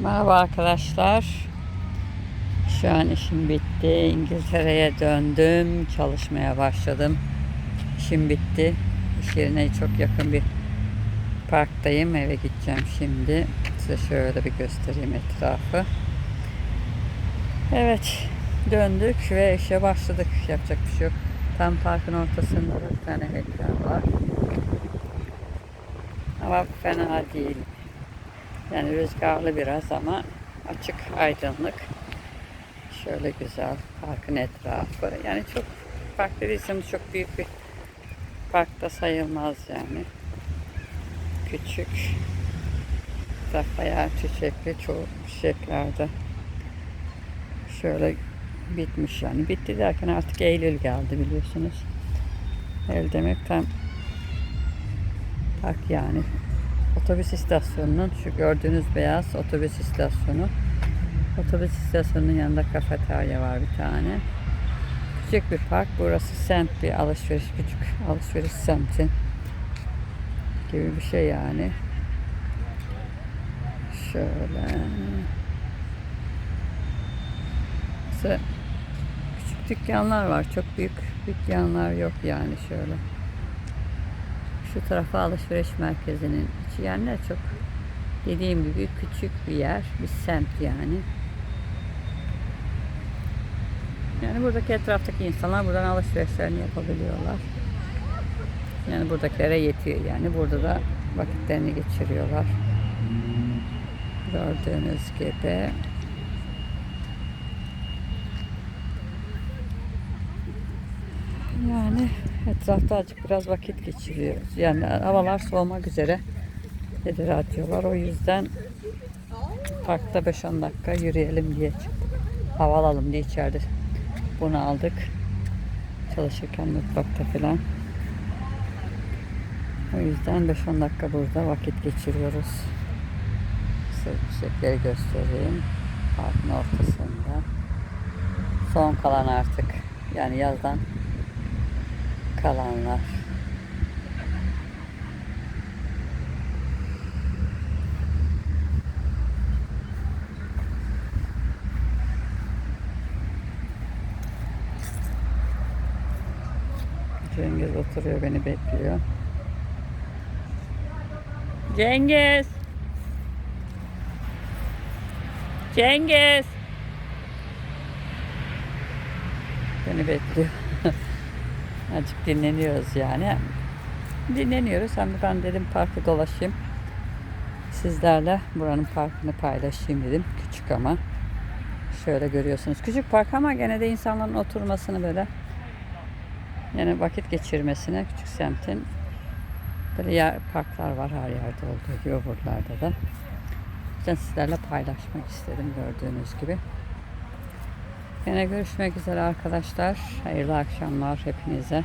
Merhaba arkadaşlar. Şu an işim bitti. İngiltere'ye döndüm. Çalışmaya başladım. İşim bitti. İş yerine çok yakın bir parktayım. Eve gideceğim şimdi. Size şöyle bir göstereyim etrafı. Evet. Döndük ve işe başladık. Yapacak bir şey yok. Tam parkın ortasında bir tane heykel var. Ama fena değil. Yani rüzgarlı biraz ama açık aydınlık. Şöyle güzel parkın etrafı. Yani çok park dediyseniz çok büyük bir parkta sayılmaz yani. Küçük. Bayağı çiçekli çoğu çiçeklerde. Şöyle bitmiş yani. Bitti derken artık Eylül geldi biliyorsunuz. Eylül demek tam park yani otobüs istasyonunun şu gördüğünüz beyaz otobüs istasyonu. Otobüs istasyonunun yanında kafeterya var bir tane. Küçük bir park. Burası semt bir alışveriş, küçük alışveriş semti gibi bir şey yani. Şöyle. Mesela küçük dükkanlar var. Çok büyük dükkanlar yok yani şöyle. Şu tarafa alışveriş merkezinin içi ne çok dediğim gibi küçük bir yer, bir semt yani. Yani buradaki etraftaki insanlar buradan alışverişlerini yapabiliyorlar. Yani buradakilere yetiyor yani. Burada da vakitlerini geçiriyorlar. Gördüğünüz gibi. Yani etrafta azıcık biraz vakit geçiriyoruz. Yani havalar soğumak üzere dedi radyolar. O yüzden parkta 5-10 dakika yürüyelim diye. Hava alalım diye içeride bunu aldık. Çalışırken mutfakta falan. O yüzden 5-10 dakika burada vakit geçiriyoruz. Size çiçekleri göstereyim. Parkın ortasında. Son kalan artık. Yani yazdan kalanlar. Cengiz oturuyor beni bekliyor. Cengiz! Cengiz! Beni bekliyor. Azıcık dinleniyoruz yani. Dinleniyoruz ama ben dedim parkı dolaşayım. Sizlerle buranın parkını paylaşayım dedim. Küçük ama. Şöyle görüyorsunuz. Küçük park ama gene de insanların oturmasını böyle yani vakit geçirmesine küçük semtin böyle yer, parklar var her yerde olduğu gibi buralarda da. Yüzden sizlerle paylaşmak istedim gördüğünüz gibi. Yine görüşmek üzere arkadaşlar. Hayırlı akşamlar hepinize.